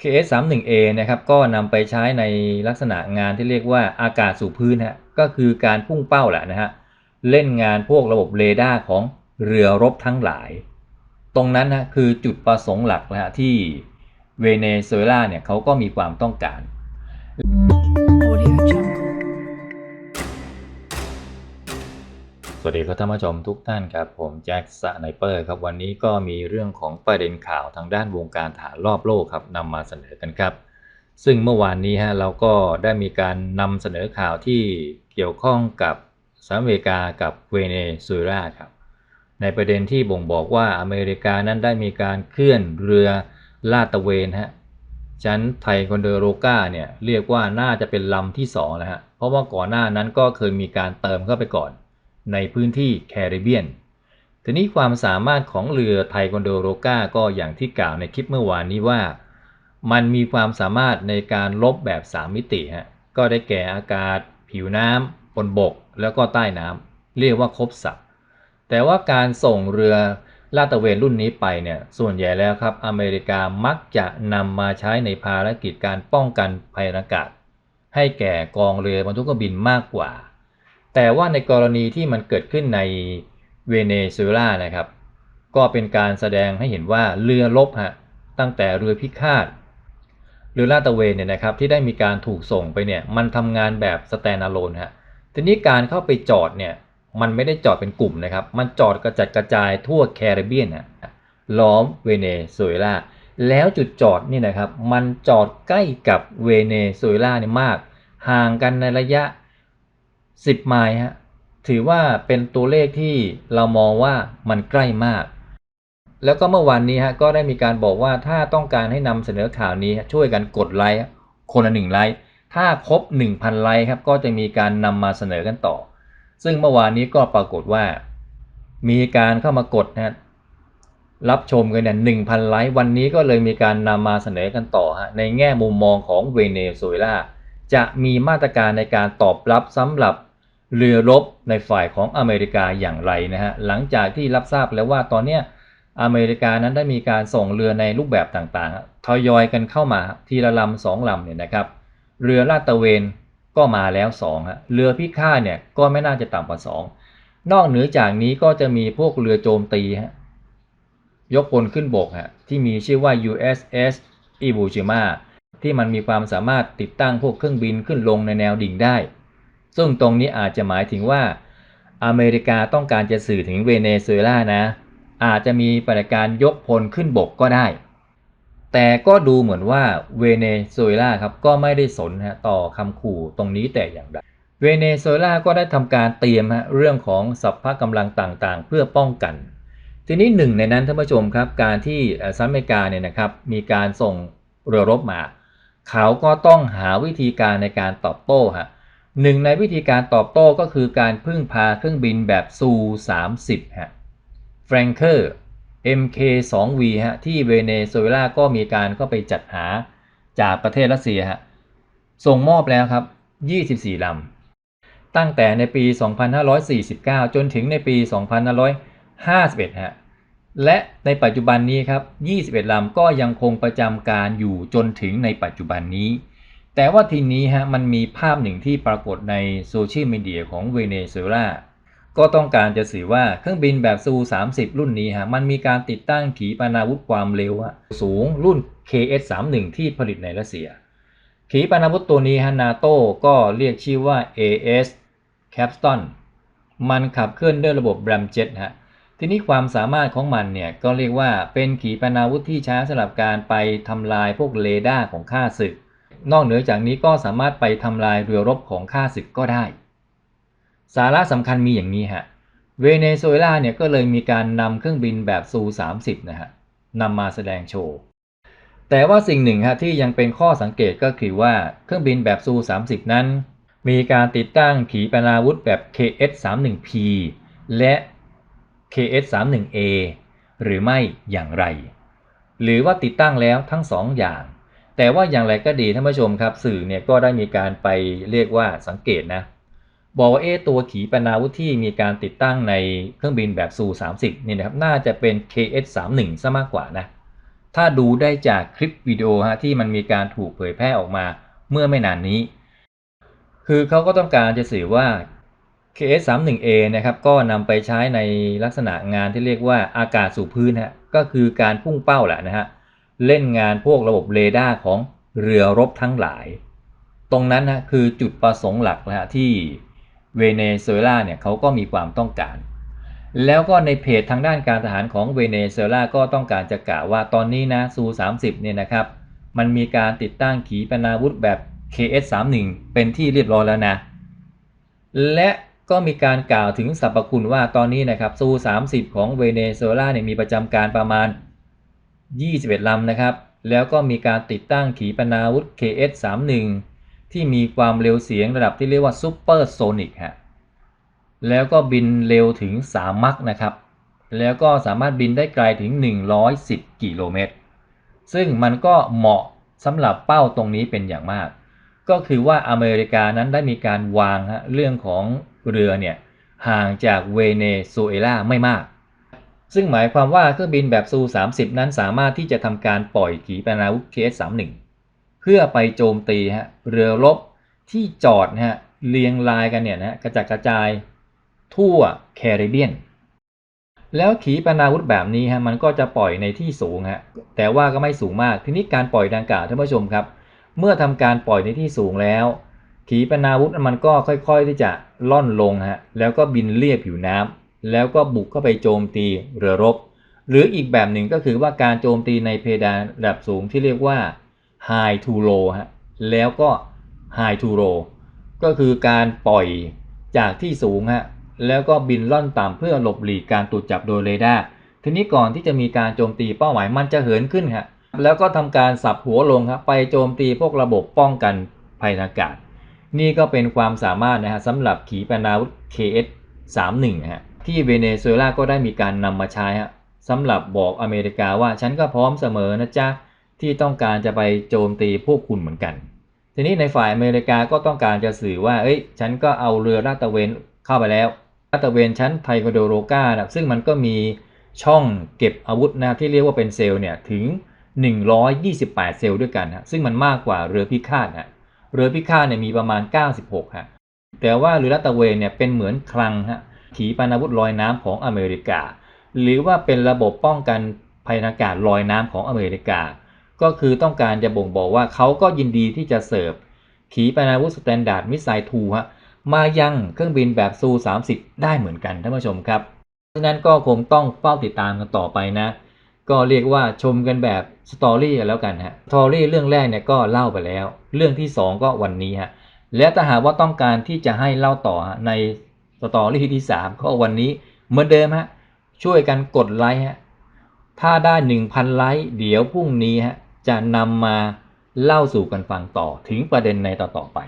KS31A นะครับก็นำไปใช้ในลักษณะงานที่เรียกว่าอากาศสู่พื้นฮะก็คือการพุ่งเป้าแหละนะฮะเล่นงานพวกระบบเรดาร์ของเรือรบทั้งหลาย ตรงนั้นนะคือจุดประสงค์หลักนะฮะที่เวเนซุเอลาเนี่ยเขาก็มีความต้องการ Audio วัสดีครับท่านผู้ชมทุกท่านครับผมแจ็คสไนเปอร์ครับวันนี้ก็มีเรื่องของประเด็นข่าวทางด้านวงการฐานรอบโลกครับนำมาเสนอกันครับ ซึ่งเมื่อวานนี้ฮะเราก็ได้มีการนำเสนอข่าวที่เกี่ยวข้องกับสหรัฐอเมริกากับเวเนซุเอลาครับในประเด็นที่บ่งบอกว่าอเมริกานั้นได้มีการเคลื่อนเรือลาดตระเวนฮะชั้นไทคอนเดโรกาเนี่ยเรียกว่าน่าจะเป็นลำที่2นะฮะเพราะว่าก่อนหน้านั้นก็เคยมีการเติมเข้าไปก่อน ในพื้นที่แคริบเบียน ทีนี้ความสามารถของเรือไทคอนโดโรกาก็อย่างที่กล่าวในคลิปเมื่อวานนี้ว่า มันมีความสามารถในการลบแบบ 3 มิติฮะ ก็ได้แก่อากาศ ผิวน้ำบนบก แล้วก็ใต้น้ำ เรียกว่าครบสับแต่ว่าการส่งเรือลาดตระเวนรุ่นนี้ไปเนี่ยส่วนใหญ่แล้วครับอเมริกามักจะนำมาใช้ในภารกิจการป้องกันภัยอากาศ ให้แก่กองเรือบรรทุกเครื่องบินมากกว่า แต่ว่าในกรณีที่มันเกิดขึ้นในเวเนซุเอลานะครับ ก็เป็นการแสดงให้เห็นว่าเรือรบฮะตั้งแต่เรือพิฆาตเรือลาดตะเวนเนี่ยนะครับที่ได้มีการถูกส่งไปเนี่ยมันทำงานแบบสแตนอะโลนฮะทีนี้การเข้าไปจอดเนี่ยมันไม่ได้จอดเป็นกลุ่มนะครับ มันจอดกระจัดกระจายทั่วแคริบเบียนฮะล้อมเวเนซุเอลาแล้วจุดจอดนี่นะครับ มันจอดใกล้กับเวเนซุเอลาเนี่ยมาก ห่างกันในระยะ 10ไมล์ฮะถือว่าเป็นตัวเลขที่เรามองว่ามันใกล้มาก แล้วก็เมื่อวานนี้ฮะก็ได้มีการบอกว่าถ้าต้องการให้นำเสนอข่าวนี้ช่วยกันกดไลค์คนละหนึ่งไลค์ถ้าครบ 1,000 ไลค์ครับก็จะมีการนำมาเสนอกันต่อ ซึ่งเมื่อวานนี้ก็ปรากฏว่า มีการเข้ามากดนะรับชมกันเนี่ยหนึ่งพันไลค์วันนี้ก็เลยมีการนำมาเสนอกันต่อฮะในแง่มุมมองของเวเนซุเอลาจะมีมาตรการในการตอบรับสำหรับ เรือรบในฝ่ายของอเมริกาอย่างไรนะฮะหลังจากที่รับทราบแล้วว่าตอนเนี้ยอเมริกานั้นได้มีการส่งเรือในรูปแบบต่างๆทยอยกันเข้ามาทีละลำสองลำเนี่ยนะครับ เรือลาดตระเวนก็มาแล้ว2ฮะเรือพิฆาตเนี่ยก็ไม่น่าจะต่ำกว่า 2 นอกเหนือจากนี้ก็จะมีพวกเรือโจมตีฮะยกพลขึ้นบกฮะที่มีชื่อว่า USS Iwo Jima ที่มันมีความสามารถติดตั้งพวกเครื่องบินขึ้นลงในแนวดิ่งได้ ซึ่งตรงนี้อาจจะหมายถึงว่า อเมริกาต้องการจะสื่อถึงเวเนซุเอลานะ อาจจะมีปฏิการยกพลขึ้นบกก็ได้ แต่ก็ดูเหมือนว่าเวเนซุเอลาครับก็ไม่ได้สนฮะต่อคำขู่ตรงนี้แต่อย่างใดเวเนซุเอลาก็ได้ทำการเตรียมฮะเรื่องของสัพพะกำลังต่างๆ เพื่อป้องกัน ทีนี้หนึ่งในนั้นท่านผู้ชมครับ การที่เอ่อสหรัฐอเมริกาเนี่ยนะครับมีการส่งเรือรบมา เขาก็ต้องหาวิธีการในการตอบโต้ฮะ หนึ่งในวิธีการตอบโต้ก็คือการพึ่งพาเครื่องบินแบบซู30ฮะแฟรงเกอร์ MK2V ฮะที่เวเนซุเอลาก็มีการเข้าไปจัดหาจากประเทศรัสเซียฮะส่งมอบแล้วครับ 24 ลำ ตั้งแต่ในปี 2549 จนถึงในปี 2551 ฮะ และในปัจจุบันนี้ครับ 21 ลำก็ยังคงประจำการอยู่จนถึงในปัจจุบันนี้ แต่ว่าทีนี้ฮะมันมีภาพหนึ่งที่ปรากฏในโซเชียลมีเดียของเวเนซุเอลาก็ต้องการจะสื่อว่าเครื่องบินแบบซู 30 รุ่นนี้ฮะมันมีการติดตั้งขีปนาวุธความเร็วสูงรุ่น KS31 ที่ผลิตในรัสเซีย ขีปนาวุธตัวนี้ฮะนาโต้ก็เรียกชื่อว่า AS Capstan มันขับเคลื่อนด้วยระบบ Ramjet ฮะทีนี้ความสามารถของมันเนี่ยก็เรียกว่าเป็นขีปนาวุธที่ใช้สำหรับการไปทำลายพวกเรดาร์ของข้าศึก นอกเหนือจากนี้ก็สามารถไปทำลายเรือรบของข้าศึกก็ได้ สาระสำคัญมีอย่างนี้ฮะ เวเนซุเอลาเนี่ยก็เลยมีการนำเครื่องบินแบบซู 30 นะฮะนำมาแสดงโชว์ แต่ว่าสิ่งหนึ่งฮะที่ยังเป็นข้อสังเกตก็คือว่าเครื่องบินแบบซู 30 นั้น มีการติดตั้งขีปนาวุธแบบ KS-31P และ KS-31A หรือไม่อย่างไร หรือว่าติดตั้งแล้วทั้งสองอย่าง แต่ว่าอย่างไรก็ดีท่านผู้ชมครับ สื่อเนี่ยก็ได้มีการไปเรียกว่าสังเกตนะบอกว่าเอตัวขีปนาวุธที่มีการติดตั้งในเครื่องบินแบบซู 30นี่นะครับน่าจะเป็น KS-31 ซะมากกว่านะถ้าดูได้จากคลิปวิดีโอฮะที่มันมีการถูกเผยแพร่ออกมาเมื่อไม่นานนี้ คือเขาก็ต้องการจะสื่อว่า KS31A นะครับก็นำไปใช้ในลักษณะงานที่เรียกว่าอากาศสู่พื้นฮะก็คือการพุ่งเป้าแหละนะฮะ เล่นงานพวกระบบเรดาร์ของเรือรบทั้งหลาย ตรงนั้นนะคือจุดประสงค์หลักนะฮะที่เวเนซุเอลาเนี่ยเขาก็มีความต้องการ แล้วก็ในเพจทางด้านการทหารของเวเนซุเอลาก็ต้องการจะกล่าวว่าตอนนี้นะซู 30 เนี่ยนะครับ มันมีการติดตั้งขีปนาวุธแบบ KS31 เป็นที่เรียบร้อยแล้วนะ และก็มีการกล่าวถึงสรรพคุณว่าตอนนี้นะครับซู 30 ของเวเนซุเอลาเนี่ยมีประจำการประมาณ 21 ลำนะครับ แล้วก็มีการติดตั้งขีปนาวุธ KS31 ที่มีความเร็วเสียงระดับที่เรียกว่าซูเปอร์โซนิกฮะ แล้วก็บินเร็วถึง 3 มัคนะครับ แล้วก็สามารถบินได้ไกลถึง 110 กิโลเมตร ซึ่งมันก็เหมาะสำหรับเป้าตรงนี้เป็นอย่างมาก ก็คือว่าอเมริกานั้นได้มีการวางฮะเรื่องของเรือเนี่ยห่างจากเวเนซุเอลาไม่มาก ซึ่งหมายความว่าเครื่องบินแบบซู30 นั้นสามารถที่จะทำการปล่อยขีปนาวุธ KS-31 เพื่อไปโจมตีฮะเรือรบที่จอดฮะเรียงรายกันเนี่ยนะกระจัดกระจายทั่วแคริบเบียน แล้วขีปนาวุธแบบนี้ฮะมันก็จะปล่อยในที่สูงฮะแต่ว่าก็ไม่สูงมาก ทีนี้การปล่อยดังกล่าวท่านผู้ชมครับ เมื่อทำการปล่อยในที่สูงแล้ว ขีปนาวุธมันก็ค่อยๆที่จะล่อนลงฮะแล้วก็บินเลียบผิวน้ำ แล้วก็บุกเข้าไปโจมตีเรือรบ หรืออีกแบบหนึ่งก็คือว่าการโจมตีในเพดานระดับสูงที่เรียกว่า high to low ฮะแล้วก็ high to low ก็คือการปล่อยจากที่สูงฮะแล้วก็บินล่อนต่ำเพื่อหลบหลีกการตรวจจับโดยเรดาร์ทีนี้ก่อนที่จะมีการโจมตีเป้าหมายมันจะเหินขึ้นฮะแล้วก็ทำการสับหัวลงครับไปโจมตีพวกระบบป้องกันภัยอากาศ นี่ก็เป็นความสามารถนะฮะสำหรับขีปนาวุธ KS-31 ฮะ ที่เวเนซุเอลาก็ได้มีการนำมาใช้ฮะสำหรับบอกอเมริกาว่าฉันก็พร้อมเสมอนะจ๊ะที่ต้องการจะไปโจมตีพวกคุณเหมือนกัน ทีนี้ในฝ่ายอเมริกาก็ต้องการจะสื่อว่า เอ้ย ฉันก็เอาเรือลาดตะเวนเข้าไปแล้วลาดตะเวนชั้นไทโกโดโรกานะซึ่งมันก็มีช่องเก็บอาวุธนะที่เรียกว่าเป็นเซลล์เนี่ยถึง 128 เซลล์ด้วยกันฮะซึ่งมันมากกว่าเรือพิฆาตฮะเรือพิฆาตเนี่ยมีประมาณ 96ฮะแต่ว่าเรือลาดตะเวนเนี่ยเป็นเหมือนคลังฮะ ขีปนาวุธลอยน้ำของอเมริกา หรือว่าเป็นระบบป้องกันภัยอากาศลอยน้ำของอเมริกา ก็คือต้องการจะบ่งบอกว่าเขาก็ยินดีที่จะเสิร์ฟ ขีปนาวุธสแตนดาร์ดมิสไซล์ทูฮะมายังเครื่องบินแบบซู30 ได้เหมือนกันท่านผู้ชมครับฉะนั้นก็คงต้องเฝ้าติดตามกันต่อไปนะ ก็เรียกว่าชมกันแบบสตอรี่แล้วกันฮะสตอรี่เรื่องแรกเนี่ยก็เล่าไปแล้ว เรื่องที่ 2 ก็วันนี้ฮะและถ้าหากว่าต้องการที่จะให้เล่าต่อใน สตอรี่ที่ 3 ก็วันนี้เหมือนเดิมฮะช่วยกันกดไลค์ฮะถ้าได้ 1,000 ไลค์เดี๋ยวพรุ่งนี้ฮะจะนำมาเล่าสู่กันฟังต่อถึงประเด็นในต่อๆไป